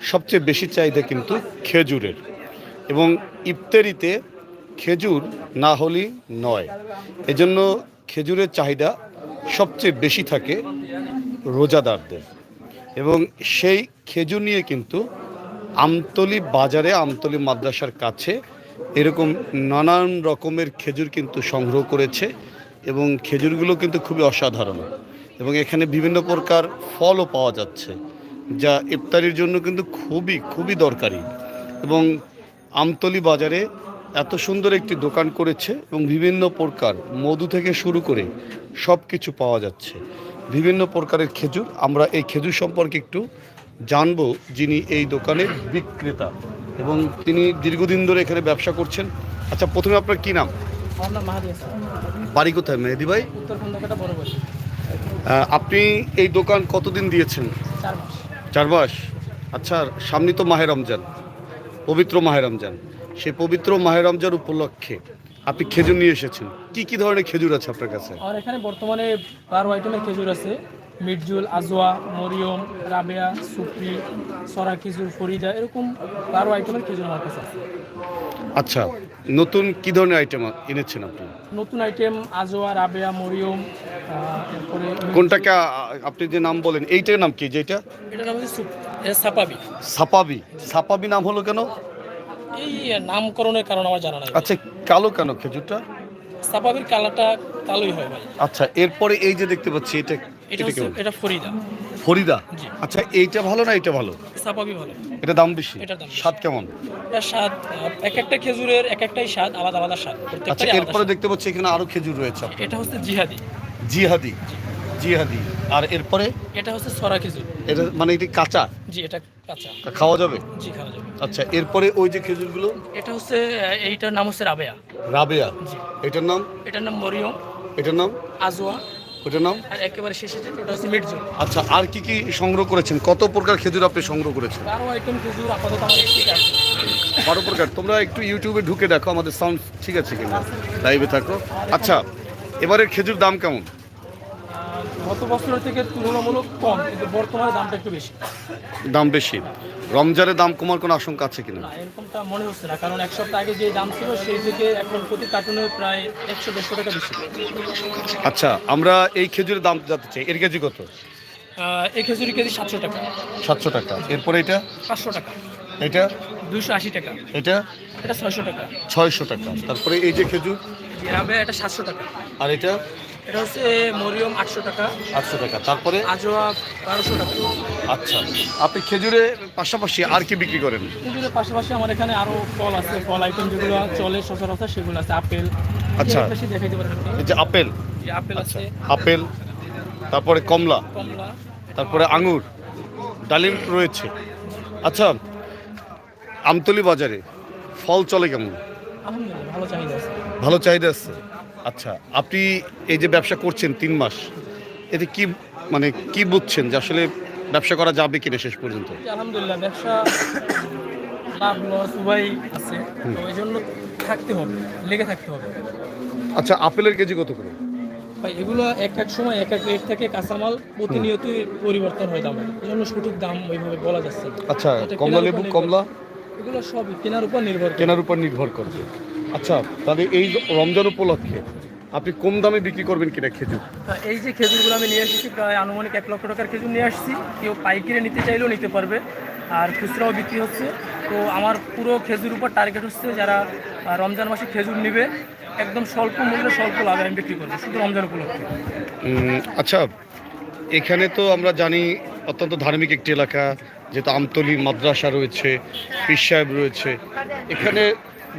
সবচেয়ে বেশি চাহিদা কিন্তু খেজুরের। এবং ইফতারিতে খেজুর না হলেই নয়। এজন্য খেজুরের চাহিদা সবচেয়ে বেশি থাকে রোজাদারদের। এবং সেই খেজুর নিয়ে কিন্তু আমতলি বাজারে, আমতলি মাদ্রাসার কাছে এরকম নানান রকমের খেজুর কিন্তু সংগ্রহ করেছে এবং খেজুরগুলো কিন্তু খুবই অসাধারণ। এবং এখানে বিভিন্ন প্রকার ফলও পাওয়া যাচ্ছে। যা ইফতারির জন্য কিন্তু খুবই খুবই দরকারি। এবং আমতলি বাজারে এত সুন্দর একটি দোকান করেছে এবং বিভিন্ন প্রকার মধু থেকে শুরু করে সব কিছু পাওয়া যাচ্ছে। বিভিন্ন প্রকারের খেজুর আমরা এই খেজুর সম্পর্কে একটু জানব যিনি এই দোকানের বিক্রেতা এবং তিনি দীর্ঘদিন ধরে এখানে ব্যবসা করছেন। আচ্ছা প্রথমে আপনার কি নাম? বাড়ি কোথায় মেহেদি ভাই? আপনি এই দোকান কতদিন দিয়েছেন? চার মাস। চার মাস আচ্ছা সামনে তো মাহে রমজান পবিত্র মাহে রমজান। সেই পবিত্র মাহে রমজান উপলক্ষে আপনি খেজুর নিয়ে এসেছেন। কি কি ধরনের খেজুর আছে আপনার কাছে? আর এখানে বর্তমানে বারো আইটেমের খেজুর আছে। মির্জুল আজোয়া মরিয়ম রাবেয়া সুপ্রি সরা খেজুর ফরিদা এরকম বারো আইটেমের খেজুর আমার কাছে আছে। আচ্ছা নতুন কি ধরনের আইটেম এনেছেন আপনি? নতুন আইটেম আজওয়া রাবেয়া মরিয়ম কোনটাকে আপনি যে নাম বলেন এইটার নাম কি যেটা এটার নাম হচ্ছে সাপাবি। সাপাবি। সাপাবি নাম হলো কেন? এই নামকরণের কারণ আমার জানা নাই আচ্ছা কালো কেন খেজুরটা? সাপাবির কালারটা কালোই হয় ভাই। আচ্ছা এরপরে এই যে দেখতে পাচ্ছি এটা এটা এটা হচ্ছে এটা ফরিদা। ফরিদা? জি। আচ্ছা এইটা ভালো না এটা ভালো? সাপাবি ভালো। এটা দাম বেশি? এটার দাম বেশি। স্বাদ কেমন? এটা স্বাদ আহ, এক একটা খেজুরের এক একটাই স্বাদ আলাদা আলাদা স্বাদ। আচ্ছা আলাদা এরপরে স্বাদ। দেখতে পাচ্ছি এখানে আরও খেজুর রয়েছে আপনার। এটা হচ্ছে জিহাদি। জিহাদি? জিহাদি। আর এরপরে? এটা হচ্ছে সরা খেজুর। এটা মানে এটি কাঁচা? জি এটা কাঁচা। খাওয়া যাবে? জি খাওয়া যাবে। আচ্ছা এরপরে ওই যে খেজুরগুলো? এটা হচ্ছে আহ, এইটার নাম হচ্ছে রাবেয়া। রাবেয়া। জি। এটার নাম? এটার নাম মরিয়ম। এটার নাম? আজওয়া। ওটার নাম? আর একেবারে শেষে যেটা ওটা হচ্ছে মির্জুল আচ্ছা আর কি কি সংগ্রহ করেছেন? কত প্রকার খেজুর আপনি সংগ্রহ করেছেন? বারো আইটেম খেজুর আপাতত আমাদের ঠিক আছে বারো প্রকার। তোমরা একটু ইউটিউবে ঢুকে দেখো আমাদের সাউন্ড ঠিক আছে কিনা। লাইভে থাকো। আচ্ছা এবারের খেজুর দাম কেমন? গত বছরের থেকে তুলনামূলক কম কিন্তু বর্তমানে দামটা একটু বেশি। দাম বেশি। রমজানের দাম কমার কোনো আশঙ্কা আছে কিনা? এরকমটা মনে হচ্ছে না কারণ এক সপ্তাহ আগে যে দাম ছিল সেই থেকে এখন প্রতি কার্টুনে প্রায় একশো দেড়শো টাকা বেশি। আচ্ছা আমরা এই খেজুরের দাম জানতে চাই। এর কেজি কত? এই খেজুরি কেজি সাতশো টাকা। সাতশো টাকা। এরপরে এটা? পাঁচশো টাকা। এটা? দুশো আশি টাকা। এটা? এটা ছয়শো টাকা। ছয়শো টাকা। তারপরে এই যে খেজুর? এটা সাতশো টাকা। আর এটা? এটা হচ্ছে মরিয়ম আটশো টাকা। আটশো টাকা। তারপরে? আজোয়া বারোশো টাকা। আচ্ছা। আপনি খেজুরের পাশাপাশি আর কি বিক্রি করেন? কিন্তু পাশাপাশি আমার এখানে আরও ফল আছে ফল আইটেম যেগুলো চলে সচরাচর সেগুলো আছে আপেল। আচ্ছা। বেশি দেখাইতে পারেন এই যে আপেল। আপেল আছে। আপেল তারপরে কমলা। কমলা। তারপরে আঙুর। ডালিম রয়েছে। আচ্ছা আমতলি বাজারে ফল চলে কেমন? ভালো চাহিদা আছে। ভালো চাহিদা আছে। আচ্ছা আপনি এই যে ব্যবসা করছেন তিন মাস এতে কি মানে কি বুঝছেন যে আসলে ব্যবসা করা যাবে কিনা শেষ পর্যন্ত? আলহামদুলিল্লাহ ব্যবসা লাভ লস উভয় আছে। তো এই জন্য থাকতে হবে লেগে থাকতে হবে। আচ্ছা আপেলের কেজি কত করে? ভাই এগুলো এক এক সময় এক এক রেট থেকে কাঁচামাল প্রতিনিয়তই পরিবর্তন হয় দামে। এই জন্য সঠিক দাম ওইভাবে বলা যাচ্ছে না। আচ্ছা এটা কমলা কেনার লেবু উপর কমলা? এগুলো সব কেনার উপর নির্ভর করে। কেনার উপর নির্ভর করবে আচ্ছা তাহলে এই রমজান উপলক্ষে আপনি কম দামে বিক্রি করবেন কিনা খেজুর? এই যে খেজুরগুলো আমি নিয়ে এসেছি প্রায় আনুমানিক এক লক্ষ টাকার খেজুর নিয়ে আসছি। কেউ পাইকারি নিতে চাইলেও নিতে পারবে আর খুচরাও বিক্রি হচ্ছে। তো আমার পুরো খেজুর উপর টার্গেট হচ্ছে যারা রমজান মাসে খেজুর নেবে একদম স্বল্প মূল্যে স্বল্প লাভে আমি বিক্রি করব শুধু রমজান উপলক্ষে। আচ্ছা এখানে তো আমরা জানি অত্যন্ত ধার্মিক একটি এলাকা যেহেতু আমতলি মাদ্রাসা রয়েছে পীর সাহেব রয়েছে। এখানে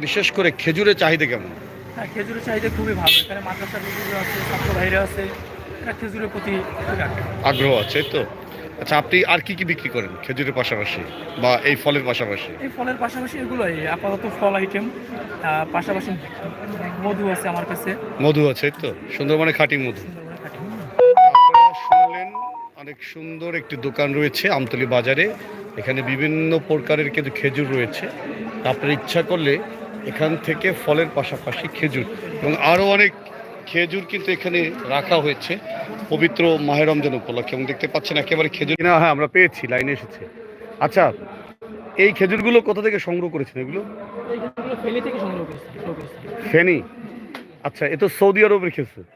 বিশেষ করে খেজুরের চাহিদা কেমন? হ্যাঁ খেজুরের চাহিদা খুবই ভালো। এখানে মাদ্রাসার খেজুর আছে ছাত্র ভাইরা আছে এরা খেজুরের প্রতি আগ্রহ। আছে তো? আচ্ছা আপনি আর কি কি বিক্রি করেন খেজুরের পাশাপাশি বা এই ফলের পাশাপাশি? এই ফলের পাশাপাশি এগুলোই আপাতত ফল আইটেম পাশাপাশি মধু আছে আমার কাছে। মধু আছে তো? সুন্দরবনে খাঁটি মধু। সুন্দরবনের শুনলেন অনেক সুন্দর একটি দোকান রয়েছে আমতলি বাজারে। এখানে বিভিন্ন প্রকারের কিন্তু খেজুর রয়েছে। আপনার ইচ্ছা করলে এখান থেকে ফলের পাশাপাশি খেজুর এবং আরও অনেক খেজুর কিন্তু এখানে রাখা হয়েছে পবিত্র মাহের রমজান উপলক্ষে। এবং দেখতে পাচ্ছেন একেবারে খেজুর না হ্যাঁ আমরা পেয়েছি লাইনে এসেছে। আচ্ছা এই খেজুরগুলো কোথা থেকে সংগ্রহ করেছেন এগুলো? ফেনি আচ্ছা এ তো সৌদি আরবের খেজুর।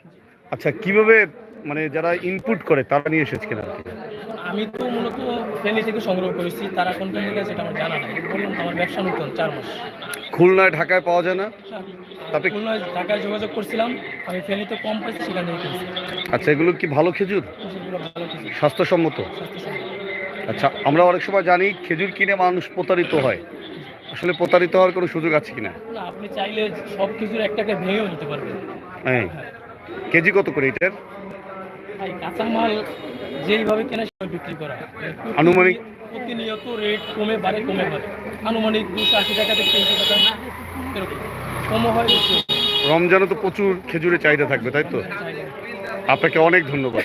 আচ্ছা কীভাবে মানে যারা ইনপুট করে তারা নিয়ে এসেছে আর কি? আমি তো মূলত ফেনি থেকে সংগ্রহ করেছি তারা কোন থেকে গেছে এটা আমার জানা নাই। বললাম আমার ব্যবসা নতুন চার মাস। খুলনায় ঢাকায় পাওয়া যায় না? তাতে- খুলনায় ঢাকায় যোগাযোগ করছিলাম আমি ফেনিতে কম পাইছি সেখান থেকে কিনছি। আচ্ছা এগুলো কি ভালো খেজুর? স্বাস্থ্যসম্মত। আচ্ছা আমরা অনেক সময় জানি খেজুর কিনে মানুষ প্রতারিত হয়। আসলে প্রতারিত হওয়ার কোনো সুযোগ আছে কিনা? না আপনি চাইলে সব খেজুর একটাকে ভেঙেও নিতে পারবেন। হ্যাঁ। কেজি কত করে এটার? কাঁচামাল যেইভাবে কেনা সেভাবে বিক্রি করা হয়। আনুমানিক? প্রতিনিয়ত রেট কমে বাড়ে কমে বাড়ে। আনুমানিক দুশো আশি টাকা থেকে তিনশো টাকা এরকম। কমও হয় রমজানে তো প্রচুর খেজুরের চাহিদা থাকবে তাই তো? আপনাকে অনেক ধন্যবাদ।